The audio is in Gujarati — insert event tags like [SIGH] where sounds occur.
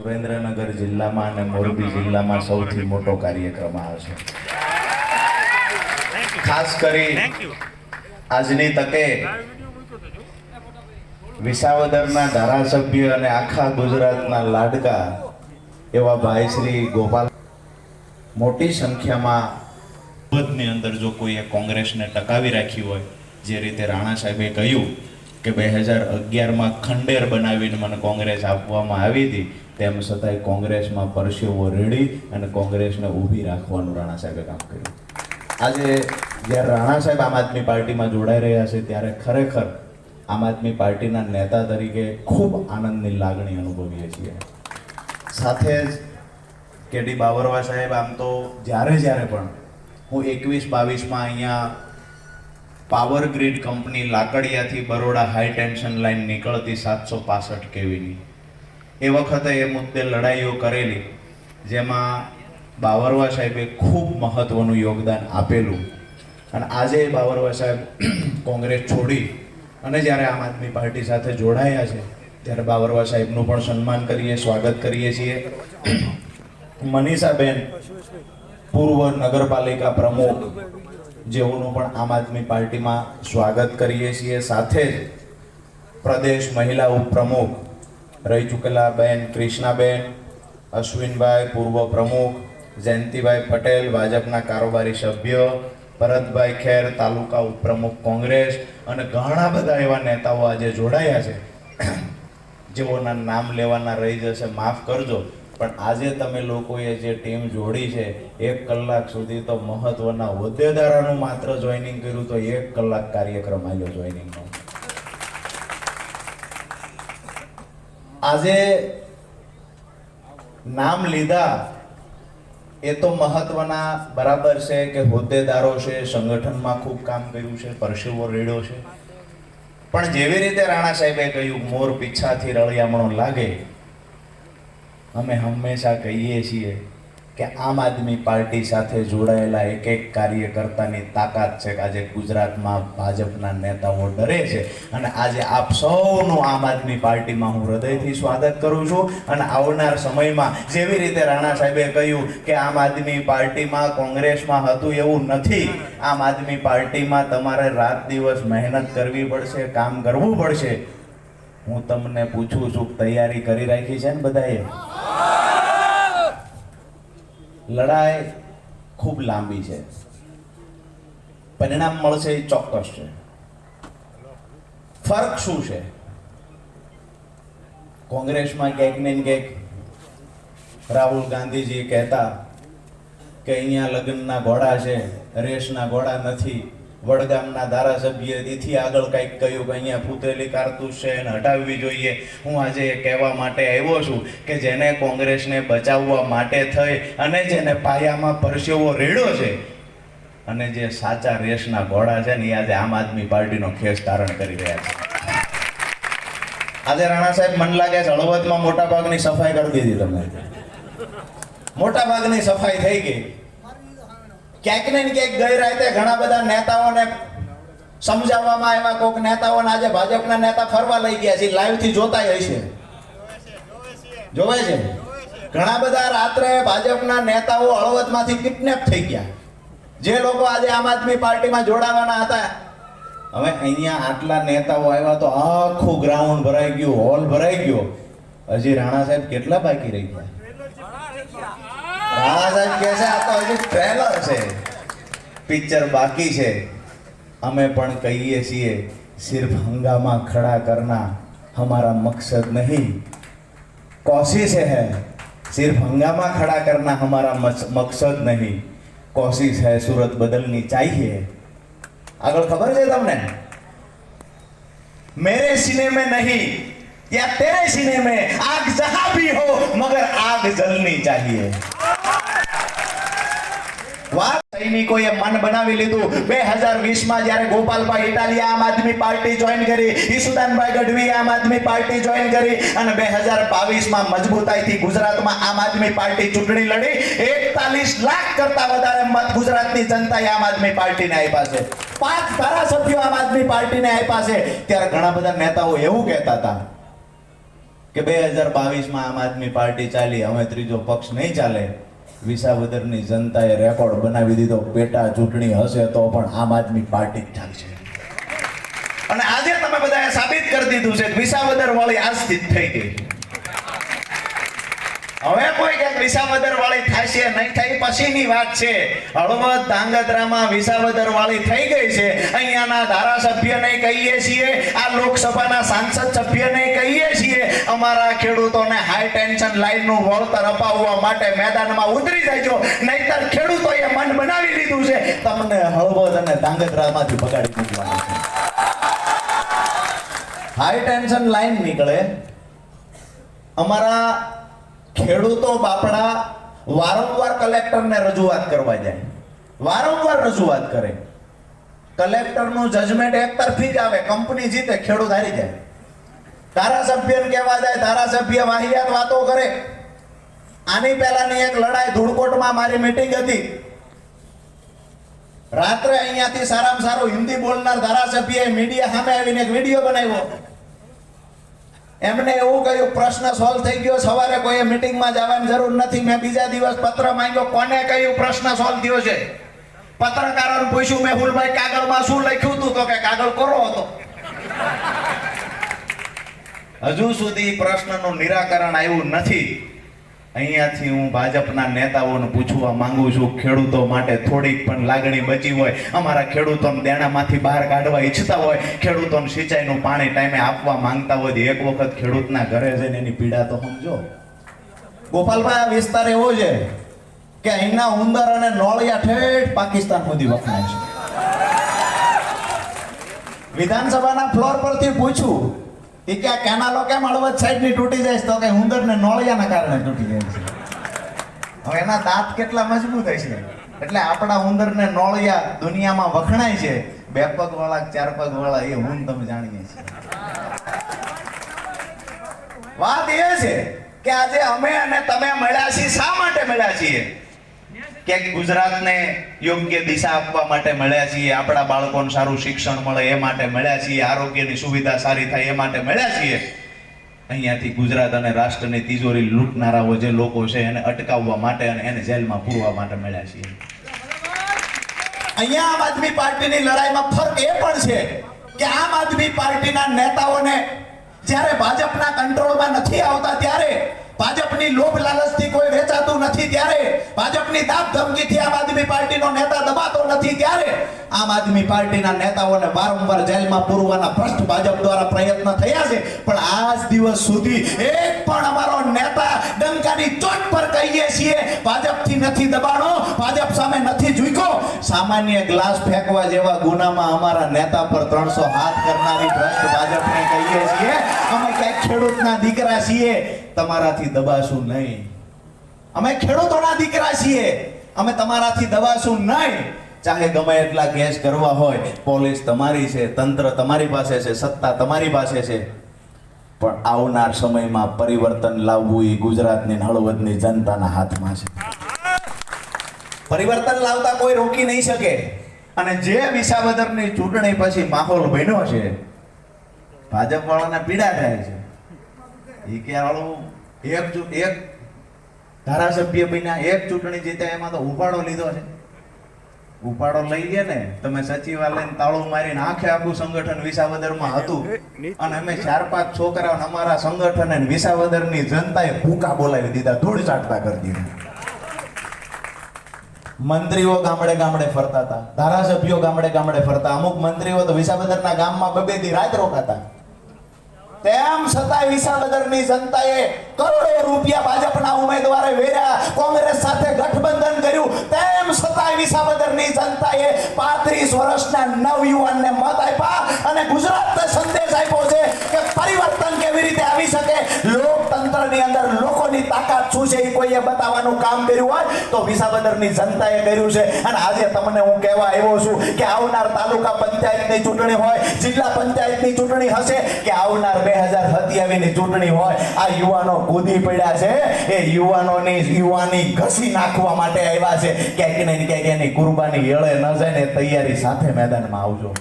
સુરેન્દ્રનગર જિલ્લામાં અને મોરબી જિલ્લામાં સૌથી મોટો કાર્યક્રમ આ છે. ખાસ કરી આજની તકે વિસાવદરના ધારાસભ્ય અને આખા ગુજરાતના લાડકા એવા ભાઈ શ્રી ગોપાલ. મોટી સંખ્યામાં ની અંદર જો કોઈએ કોંગ્રેસને ટકાવી રાખી હોય જે રીતે રાણા સાહેબે કહ્યું કે બે હજાર અગિયારમાં ખંડેર બનાવીને મને કોંગ્રેસ આપવામાં આવી હતી તેમ છતાંય કોંગ્રેસમાં પરસેવો રેડી અને કોંગ્રેસને ઊભી રાખવાનું રાણા સાહેબે કામ કર્યું. આજે જ્યારે રાણા સાહેબ આમ આદમી પાર્ટીમાં જોડાઈ રહ્યા છે, ત્યારે ખરેખર આમ આદમી પાર્ટીના નેતા તરીકે ખૂબ આનંદની લાગણી અનુભવીએ છીએ. સાથે જ કેડી બાવરવા સાહેબ આમ તો જ્યારે જ્યારે પણ હું એકવીસ બાવીસમાં અહીંયા પાવર ગ્રીડ કંપની લાકડિયાથી બરોડા હાઈ ટેન્શન લાઈન નીકળતી સાતસો પાસઠ કેવીની એ વખતે એ મુદ્દે લડાઈઓ કરેલી, જેમાં બાવરવા સાહેબે ખૂબ મહત્વનું યોગદાન આપેલું. અને આજે બાવરવા સાહેબ [CLEARS THROAT] કોંગ્રેસ છોડી અને જ્યારે આમ આદમી પાર્ટી સાથે જોડાયા છે, ત્યારે બાવરવા સાહેબનું પણ સન્માન કરીએ, સ્વાગત કરીએ છીએ. [CLEARS THROAT] મનીષાબેન, પૂર્વ નગરપાલિકા પ્રમુખ જેઓનું પણ આમ આદમી પાર્ટીમાં સ્વાગત કરીએ છીએ. સાથે જ પ્રદેશ મહિલા ઉપપ્રમુખ રહી ચૂકેલા બેન કૃષ્ણાબેન, અશ્વિનભાઈ પૂર્વ પ્રમુખ, જયંતિભાઈ પટેલ ભાજપના કારોબારી સભ્ય, ભરતભાઈ ખેર તાલુકા ઉપપ્રમુખ કોંગ્રેસ અને ઘણા બધા એવા નેતાઓ આજે જોડાયા છે. જેઓના નામ લેવાના રહી જશે, માફ કરજો. પણ આજે તમે લોકોએ જે ટીમ જોડી છે, એક કલાક સુધી તો મહત્વના હોદ્દેદારોનું માત્ર જોઈનિંગ કર્યું તો એક કલાક કાર્યક્રમ આવ્યો જોઈનિંગનો આજે નામ લીધા એ તો મહત્વના બરાબર છે કે હોદ્દેદારો છે, સંગઠનમાં ખૂબ કામ કર્યું છે, પરસેવો રેડ્યો છે. પણ જેવી રીતે રાણા સાહેબે કહ્યું, મોર પીછાથી રળિયામણો લાગે, અમે હંમેશા કહીએ છીએ કે આમ આદમી પાર્ટી સાથે જોડાયેલા એક એક કાર્યકર્તાની તાકાત છે કે આજે ગુજરાતમાં ભાજપના નેતાઓ ડરે છે. અને આજે આપ સૌનું આમ આદમી પાર્ટીમાં હું હૃદયથી સ્વાગત કરું છું. અને આવનાર સમયમાં જેવી રીતે રાણા સાહેબે કહ્યું કે આમ આદમી પાર્ટીમાં કોંગ્રેસમાં હતું એવું નથી. આમ આદમી પાર્ટીમાં તમારે રાત દિવસ મહેનત કરવી પડશે, કામ કરવું પડશે. હું તમને પૂછું છું તૈયારી કરી રાખી છે ને બધાએ? લડાઈ ખૂબ લાંબી છે. પરિણામ મળશે એ ચોક્કસ છે. ફરક શું છે? કોંગ્રેસમાં ક્યાંક ને ક્યાંક રાહુલ ગાંધીજી કહેતા કે અહીંયા લગ્નના ઘોડા છે, રેસના ઘોડા નથી. વડગામના ધારાસભ્ય એથી આગળ કંઈક કહ્યું કે અહીંયા ફૂટેલી કારતૂસ છે એને હટાવવી જોઈએ. હું આજે એ કહેવા માટે આવ્યો છું કે જેને કોંગ્રેસને બચાવવા માટે થઈ અને જેને પાયામાં પરસેવો રેડ્યો છે અને જે સાચા રેસના ઘોડા છે ને એ આજે આમ આદમી પાર્ટીનો ખેસ ધારણ કરી રહ્યા છે. આજે રાણા સાહેબ મન લાગે છે હળવદમાં મોટા ભાગની સફાઈ કરી દીધી તમે મોટા ભાગની સફાઈ થઈ ગઈ. ક્યાંક ને ક્યાંક ગઈ રાતે ઘણા બધા નેતાઓને સમજાવવામાં આવ્યા. કોક નેતાઓને આજે ભાજપના નેતા ફરવા લઈ ગયા છે. લાઈવથી જોતા હશે જોવે છે? ઘણા બધા રાત્રે ભાજપના નેતાઓ હળવદમાંથી કિડનેપ થઈ ગયા. જે લોકો આજે આમ આદમી પાર્ટીમાં જોડાવાના હતા. હવે અહીંયા આટલા નેતાઓ આવ્યા તો આખું ગ્રાઉન્ડ ભરાઈ ગયું હોલ ભરાઈ ગયો. હજી રાણા સાહેબ કેટલા બાકી રહી ગયા? રાણા સાહેબ કહે છે આ તો હજી ટ્રેલર છે પિક્ચર બાકી છે અમે પણ કહીએ છીએ સિર્ફ હંગામા ખડા કરના हमारा मकसद नहीं कोशिश है सिर्फ हंगामा खड़ा करना हमारा मस- मकसद नहीं कोशिश है सूरत बदलनी चाहिए આગળ ખબર છે તમને मेरे सीने में नहीं या तेरे सीने में आग जहां भी हो मगर आग जलनी चाहिए આમ આદમી પાર્ટી જોઈન કરી આમ આદમી બે હજાર બાવીસમાં મજબૂતાઈથી ગુજરાતમાં આમ આદમી પાર્ટી ચૂંટણી લડી. એકતાલીસ લાખ કરતા વધારે ગુજરાતની જનતાએ આમ આદમી પાર્ટીને આપ્યા છે. પાંચ ધારાસભ્યો આમ આદમી પાર્ટીને આપ્યા છે. ત્યારે ઘણા બધા નેતાઓ એવું કહેતા હતા કે બે હજાર બાવીસમાં આમ આદમી પાર્ટી ચાલી હવે ત્રીજો પક્ષ નહીં ચાલે. વિસાવદરની જનતાએ રેકોર્ડ બનાવી દીધો. પેટા ચૂંટણી હશે તો પણ આમ આદમી પાર્ટી જ ચાલશે. અને આજે તમે બધાએ સાબિત કરી દીધું છે વિસાવદર વાળી જ થઈ ગઈ. હવે કોઈ ક્યાંક વિસાવદર વાળી છે? નહીં થઈ પછીની વાત છે. હળવદ ધાંગધ્રામાં વિસાવદર વાળી થઈ ગઈ છે. અહીંયાના ધારાસભ્યને કહીએ છીએ, આ લોકસભાના સાંસદ સભ્યને કહીએ છીએ, અમારા ખેડૂતોને હાઈ ટેન્શન લાઈનનું વળતર અપાવવા માટે મેદાનમાં ઉતરી જાયજો નહીતર ખેડૂતોએ મન બનાવી લીધું છે. તમને હળવદ અને ધાંગધ્રામાંથી બગાડી મૂકવાનું છે. હાઈ ટેન્શન લાઈન નીકળે. અમારા ખેડૂતો બાપડા વારંવાર કલેક્ટરને રજૂઆત કરવા જાય. વારંવાર રજૂઆત કરે. કલેક્ટરનું જજમેન્ટ એક તરફી જ આવે. કંપની જીતે, ખેડૂત હારી જાય. ધારાસભ્યને કહેવા જાય, ધારાસભ્ય વાહિયાત વાતો કરે. આની પહેલાની એક લડાઈ ધૂળકોટમાં મારી મીટિંગ હતી. રાત્રે અહીંયાથી સારામાં સારું હિન્દી બોલનાર ધારાસભ્યએ મીડિયા સામે આવીને એક વીડિયો બનાવ્યો. એમને એવું કહ્યું, પ્રશ્ન સોલ્વ થઈ ગયો, સવારે કોઈ મિટિંગમાં જવાની જરૂર નથી. મેં બીજા દિવસ પત્ર માંગ્યો, કોને કહ્યું પ્રશ્ન સોલ્વ થયો છે? પત્રકારોને પૂછ્યું, મેં ફૂલભાઈ, કાગળમાં શું લખ્યું હતું તો કે કાગળ કરો હતો. હજુ સુધી પ્રશ્નનું નિરાકરણ આવ્યું નથી. અહીંયાથી હું ભાજપના નેતાઓને પૂછવા માંગુ છું, ખેડૂતો માટે થોડીક પણ લાગણી બચી હોય, અમારા ખેડૂતોને દેણામાંથી બહાર કાઢવા ઈચ્છતા હોય, ખેડૂતોને સિંચાઈનું પાણી ટાઈમે આપવા માંગતા હોય એક વખત ખેડૂતના ઘરે જઈને એની પીડા તો સમજો. ગોપાલભાઈ, આ વિસ્તાર એવો છે કે અહીંના ઉંદર અને નોળિયા ઠેઠ પાકિસ્તાન સુધી વખણાય છે. વિધાનસભાના ફ્લોર પરથી પૂછ્યું એ કે આ કેનાલો કેમ અળવદ સાઈડની તૂટી જાય તો કે ઉંદર ને નોળિયાના કારણે તૂટી જાય છે. હવે એના દાંત કેટલા મજબૂત હશે એટલે આપણા ઉંદર ને નોળિયા દુનિયામાં વખણાય છે. બે પગ વાળા ચાર પગ વાળા, એ હું તમે જાણીએ છીએ. વાત એ છે કે આજે અમે અને તમે મળ્યા છીએ, શા માટે મળ્યા છીએ? કે ગુજરાતને યોગ્ય દિશા આપવા માટે મળ્યા છીએ, આપણા બાળકોને સારું શિક્ષણ મળે એ માટે મળ્યા છીએ, આરોગ્યની સુવિધા સારી થાય એ માટે મળ્યા છીએ. અહીંયાથી ગુજરાત અને રાષ્ટ્રની તિજોરી લૂંટનારાઓ જે લોકો છે એને અટકાવવા માટે અને એને જેલમાં પૂરવા માટે મળ્યા છીએ. અહીંયા આમ આદમી પાર્ટીની લડાઈમાં ફરક એ પણ છે કે આમ આદમી પાર્ટીના નેતાઓને જ્યારે ભાજપના કંટ્રોલમાં નથી આવતા, ત્યારે ભાજપની લોભ લાલચથી કોઈ વેચાતું નથી. ભાજપની દાબ ધમકીથી આમ આદમી પાર્ટીનો નેતા દબાતો નથી ત્યારે આમ આદમી પાર્ટીના નેતાઓને વારંવાર જેલમાં પૂરવાના ભ્રષ્ટ ભાજપ દ્વારા પ્રયત્ન થયા છે. પણ આજ દિવસ સુધી એક પણ અમારો નેતા ડંકાની ચોટ પર કહીએ છીએ, ભાજપથી નથી દબાણો, ભાજપ સામે નથી ઝૂક્યો. સામાન્ય ગ્લાસ ફેંકવા જેવા ગુનામાં અમારા નેતા પર ત્રણસો હાથ કરનારી ભ્રષ્ટ ભાજપને કહીએ છીએ, અમે ક્યાંક ખેડૂતના દીકરા છીએ, તમારાથી દબાશું નહીં. અમે ખેડૂતોના દીકરા છીએ. અમે તમારાથી દબાશું નહીં. ચાહે ગમે એટલા કેસ કરવા હોય, પોલીસ તમારી છે, તંત્ર તમારી પાસે છે, સત્તા તમારી પાસે છે. પણ આવનાર સમયમાં પરિવર્તન લાવવું એ ગુજરાતની હળવદની જનતાના હાથમાં છે. પરિવર્તન લાવતા કોઈ રોકી નહીં શકે. અને જે વિસાવદરની ચૂંટણી પછી માહોલ બન્યો છે ભાજપ વાળાને પીડા થાય છે. એ કે એક એક ધારાસભ્ય બન્યા એક ચૂંટણી જીત્યા એમાં તો ઉપાડો લીધો છે. ઉપાડો લઈ ગયા ને તમે સચિવાલય તાળું મારીને આખે આખું સંગઠન વિસાવદરમાં હતું. અને અમે ચાર પાંચ છોકરા અમારા સંગઠન અને વિસાવદરની જનતાએ ભૂકા બોલાવી દીધા ધૂળ ચાટતા કરી દીધા. મંત્રીઓ ગામડે ગામડે ફરતા હતા ધારાસભ્યો ગામડે ગામડે ફરતા અમુક મંત્રીઓ તો વિસાવદરના ગામમાં બબે દી રાત રોકાતા. તેમ છતાંય વિસાવદરની જનતાએ કરોડો રૂપિયા ભાજપના ઉમેદવારે વેર્યા, કોંગ્રેસ સાથે ગઠબંધન કર્યું. તેમ છતાં વિસાવદરની જનતાએ પાંત્રીસ વર્ષના નવયુવાનને મત આપ્યા અને ગુજરાતને સંદેશ આપ્યો છે કે પરિવર્તન કેવી રીતે આવી શકે. લોકતંત્રની અંદર લોકોની તાકાત શું છે એ કોઈએ બતાવવાનું કામ કર્યું હોય તો વિસાવદરની જનતાએ કર્યું છે. અને આજે તમને હું કહેવા આવ્યો છું કે આવનાર તાલુકા પંચાયતની ચૂંટણી હોય, જિલ્લા પંચાયતની ચૂંટણી હશે કે આવનાર બે હજાર સત્યાવીસની ચૂંટણી હોય, આ યુવાનો કૂદી પડ્યા છે. એ યુવાનોની, યુવાની ઘસી નાખવા માટે આવ્યા છે. ક્યાંક ને ક્યાંક એની કુરબાની એળે ન જાય ને તૈયારી સાથે મેદાનમાં આવજો.